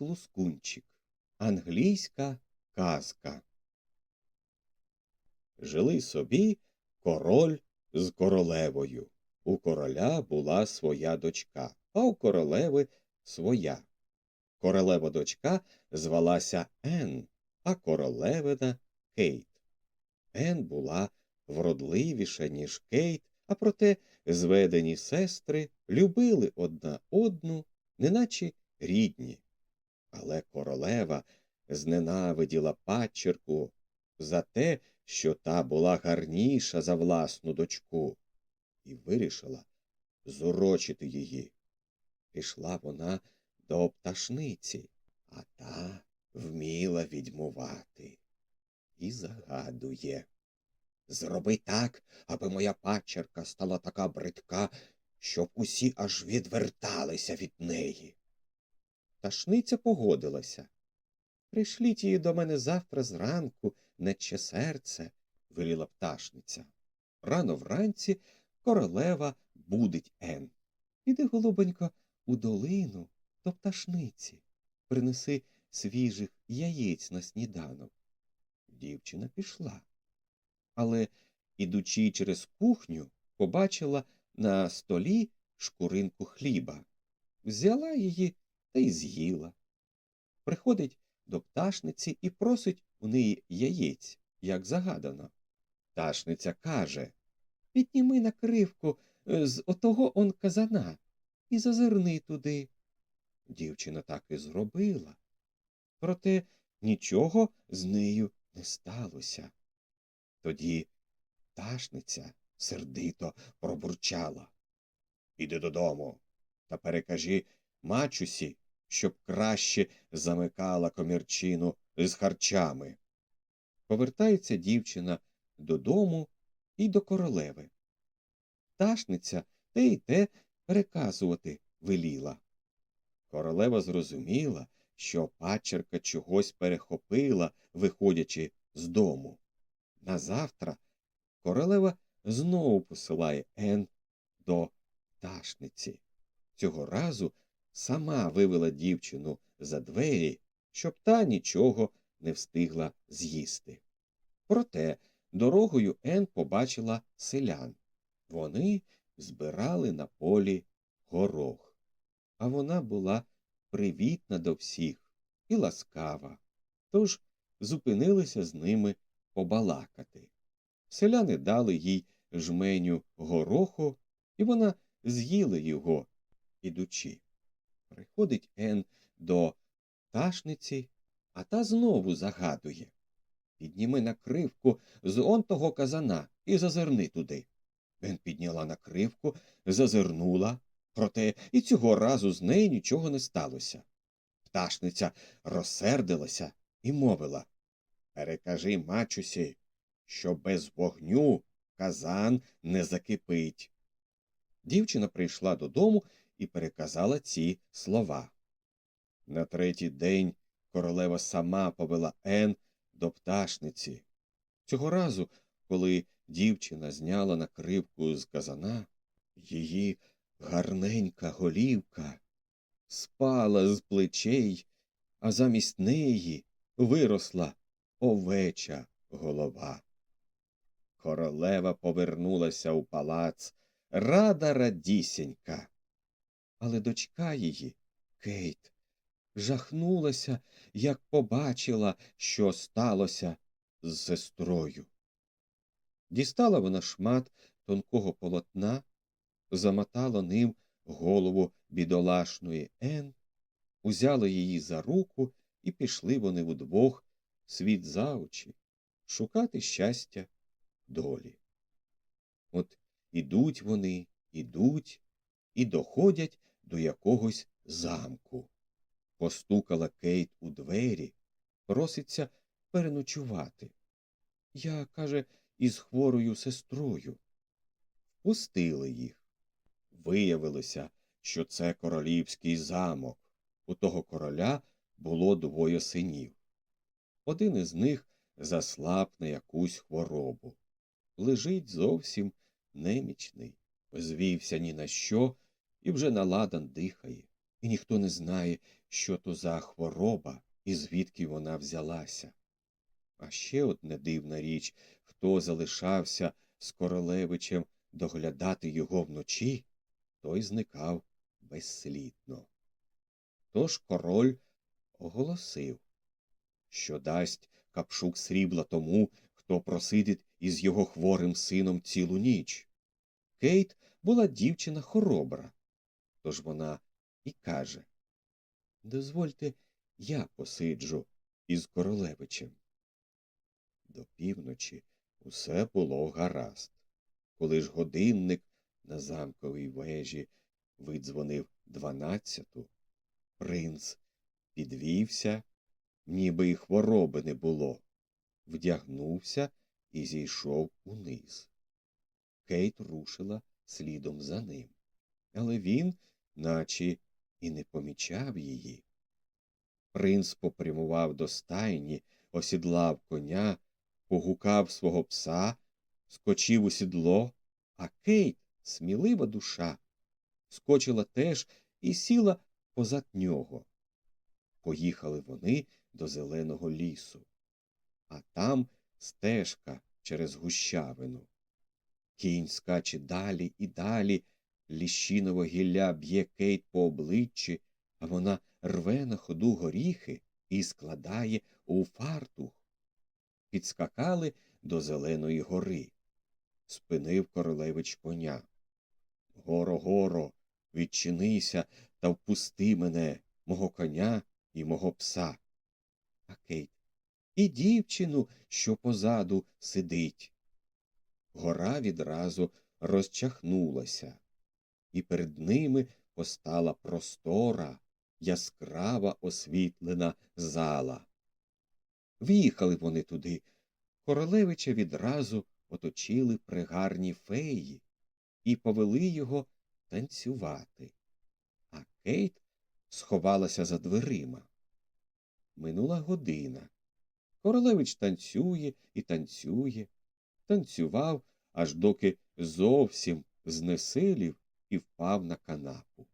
Лускунчик. Англійська казка. Жили собі король з королевою. У короля була своя дочка, а у королеви своя. Королева дочка звалася Ен, а королевина Кейт. Ен була вродливіша, ніж Кейт, а проте зведені сестри любили одна одну, неначе рідні. Але королева зненавиділа падчерку за те, що та була гарніша за власну дочку, і вирішила зурочити її. Пішла вона до пташниці, а та вміла відьмувати. І загадує. Зроби так, аби моя падчерка стала така бридка, щоб усі аж відверталися від неї. Пташниця погодилася. Пришліть її до мене завтра зранку, нече серце, веліла пташниця. Рано вранці королева будить Ен. Іди, голубонько, у долину до пташниці. Принеси свіжих яєць на сніданок. Дівчина пішла. Але, ідучи через кухню, побачила на столі шкуринку хліба. Взяла її та й з'їла. Приходить до пташниці і просить у неї яєць, як загадано. Пташниця каже Підніми накривку з отого он казана і зазирни туди. Дівчина так і зробила. Проте нічого з нею не сталося. Тоді пташниця сердито пробурчала. Іди додому та перекажи мачусі, щоб краще замикала комірчину з харчами. Повертається дівчина додому і до королеви. Пташниця те й те переказувати веліла. Королева зрозуміла, що падчерка чогось перехопила, виходячи з дому. Назавтра королева знову посилає Ен до пташниці. Цього разу сама вивела дівчину за двері, щоб та нічого не встигла з'їсти. Проте дорогою Ен побачила селян. Вони збирали на полі горох, а вона була привітна до всіх і ласкава, тож зупинилися з ними побалакати. Селяни дали їй жменю гороху, і вона з'їла його, ідучи. Приходить Ен до ташниці, а та знову загадує Підніми накривку з он того казана і зазирни туди. Ен підняла накривку, зазирнула, проте і цього разу з нею нічого не сталося. Пташниця розсердилася і мовила Перекажи мачусі, що без вогню казан не закипить. Дівчина прийшла додому і переказала ці слова. На третій день королева сама повела Ен до пташниці. Цього разу, коли дівчина зняла накривку з казана, її гарненька голівка спала з плечей, а замість неї виросла овеча голова. Королева повернулася у палац, рада радісінька. Але дочка її, Кейт, жахнулася, як побачила, що сталося з сестрою. Дістала вона шмат тонкого полотна, замотала ним голову бідолашної Ен, узяла її за руку, і пішли вони вдвох світ за очі шукати щастя долі. От ідуть вони, ідуть і доходять до якогось замку. Постукала Кейт у двері, проситься переночувати. Я, каже, із хворою сестрою. Впустили їх. Виявилося, що це королівський замок. У того короля було двоє синів. Один із них заслаб на якусь хворобу. Лежить зовсім немічний, звівся ні на що і вже наладан дихає. і ніхто не знає, що то за хвороба і звідки вона взялася. А ще одна дивна річ хто залишався з королевичем доглядати його вночі, той зникав безслідно. Тож король оголосив, що дасть капшук срібла тому, хто просидить із його хворим сином цілу ніч. Кейт була дівчина хоробра, тож вона і каже Дозвольте, я посиджу із королевичем. До півночі усе було гаразд. Коли ж годинник на замковій вежі видзвонив дванадцяту, принц підвівся, ніби й хвороби не було, вдягнувся і зійшов униз. Кейт рушила слідом за ним, але він, наче і не помічав її. Принц попрямував до стайні, осідлав коня, погукав свого пса, скочив у сідло, а Кейт, смілива душа, скочила теж і сіла позад нього. Поїхали вони до зеленого лісу, а там стежка через гущавину. Кінь скаче далі і далі, ліщинове гілля б'є Кейт по обличчі, а вона рве на ходу горіхи і складає у фартух. Підскакали до Зеленої гори. Спинив королевич коня. Горо, горо, відчинися та впусти мене, мого коня і мого пса. А Кейт і дівчину, що позаду сидить. Гора відразу розчахнулася, і перед ними постала простора, яскрава освітлена зала. В'їхали вони туди. Королевича відразу оточили пригарні феї і повели його танцювати. А Кейт сховалася за дверима. Минула година. Королевич танцює і танцює, танцював, аж доки зовсім знесилів і впав на канапу.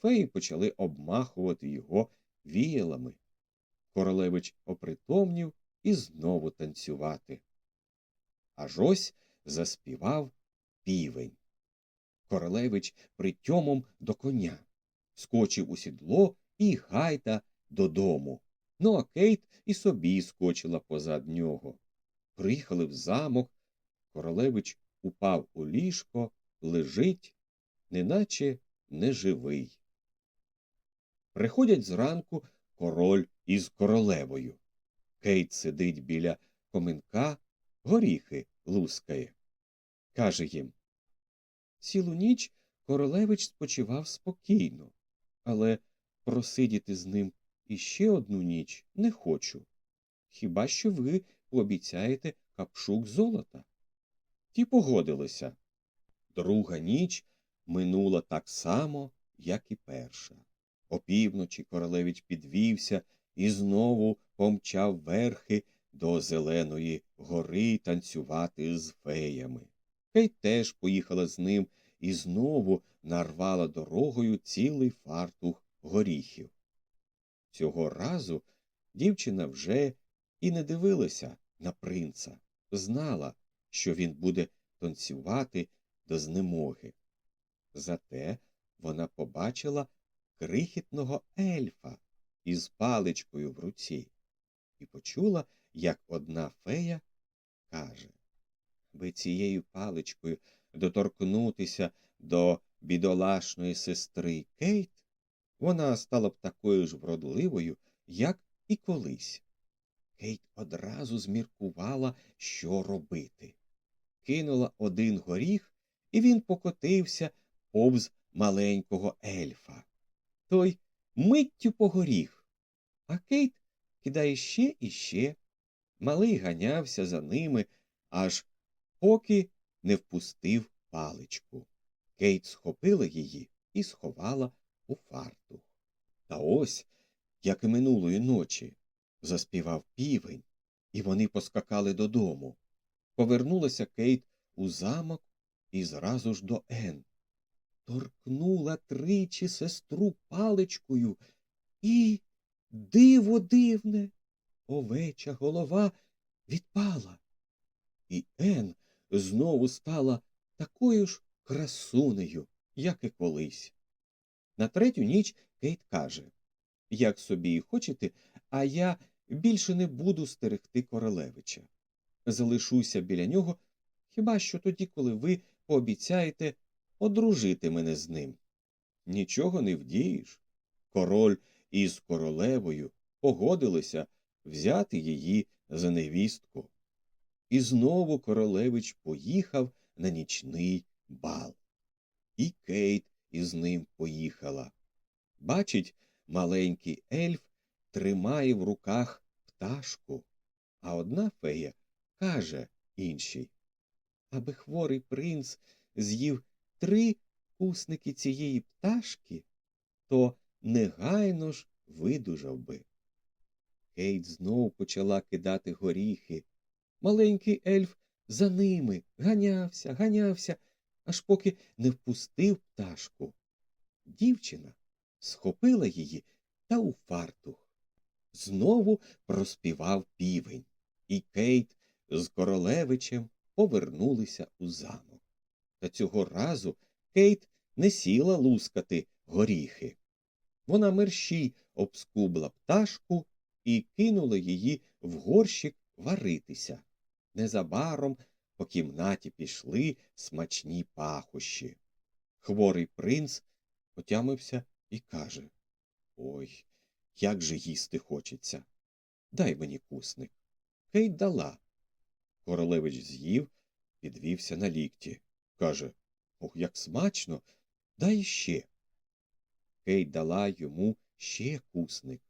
Феї почали обмахувати його віялами. Королевич опритомнів і знову танцювати. Аж ось заспівав півень. Королевич притьомом до коня, скочив у сідло і гайда додому. Ну, а Кейт і собі скочила позад нього. Приїхали в замок. Королевич упав у ліжко, лежить, неначе неживий. Приходять зранку король із королевою. Кейт сидить біля коминка, горіхи лускає. Каже їм Цілу ніч королевич спочивав спокійно, але просидіти з ним іще одну ніч не хочу. Хіба що ви пообіцяєте капшук золота? Ті погодилися. Друга ніч минула так само, як і перша. Опівночі королевич підвівся і знову помчав верхи до Зеленої гори танцювати з феями. Кейт теж поїхала з ним і знову нарвала дорогою цілий фартух горіхів. Цього разу дівчина вже і не дивилася на принца, знала, що він буде танцювати до знемоги. Зате вона побачила крихітного ельфа із паличкою в руці і почула, як одна фея каже Ви цією паличкою доторкнутися до бідолашної сестри Кейт, вона стала б такою ж вродливою, як і колись. Кейт одразу зміркувала, що робити. Кинула один горіх, і він покотився повз маленького ельфа. Той миттю погоріх, а Кейт кидає ще і ще. Малий ганявся за ними, аж поки не впустив паличку. Кейт схопила її і сховала у фартух. Та ось, як і минулої ночі, заспівав півень, і вони поскакали додому. Повернулася Кейт у замок і зразу ж до Ен. Торкнула тричі сестру паличкою, і диво дивне, овеча голова відпала. І Ен знову стала такою ж красунею, як і колись. На третю ніч Кейт каже Як собі і хочете, а я більше не буду стерегти королевича. Залишуся біля нього хіба що тоді, коли ви пообіцяєте одружити мене з ним. Нічого не вдієш. Король із королевою погодилися взяти її за невістку. І знову королевич поїхав на нічний бал. І Кейт із ним поїхала. Бачить, маленький ельф тримає в руках пташку, а одна фея каже іншій Аби хворий принц з'їв три кусники цієї пташки, то негайно ж видужав би. Кейт знов почала кидати горіхи. Маленький ельф за ними ганявся, ганявся, аж поки не впустив пташку. Дівчина схопила її та у фартух. Знову проспівав півень, і Кейт з королевичем повернулися у замок. Та цього разу Кейт не сіла лускати горіхи. Вона мерщій обскубла пташку і кинула її в горщик варитися. Незабаром по кімнаті пішли смачні пахощі. Хворий принц отямився і каже Ой, як же їсти хочеться. Дай мені кусник. Кейт дала. Королевич з'їв, підвівся на лікті. Каже Ох, як смачно, дай ще. Кейт дала йому ще кусник.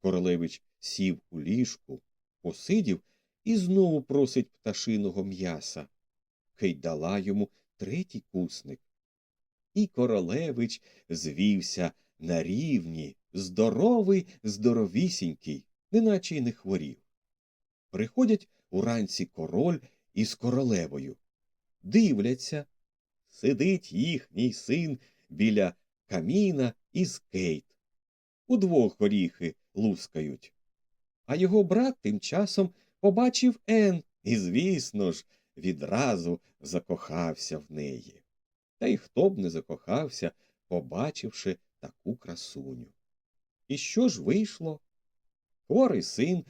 Королевич сів у ліжку, посидів і знову просить пташиного м'яса. Кейт дала йому третій кусник. І королевич звівся на рівні, здоровий, здоровісінький, неначе й не хворів. Приходять уранці король із королевою. Дивляться. Сидить їхній син біля каміна із Кейт. Удвох горіхи лускають. А його брат тим часом побачив Ен і, звісно ж, відразу закохався в неї. Та й хто б не закохався, побачивши таку красуню. І що ж вийшло? Хворий син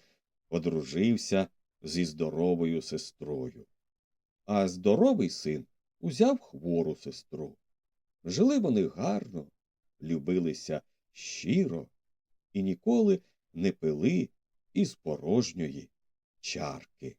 одружився зі здоровою сестрою, а здоровий син узяв хвору сестру. Жили вони гарно, любилися щиро і ніколи не пили із порожньої чарки.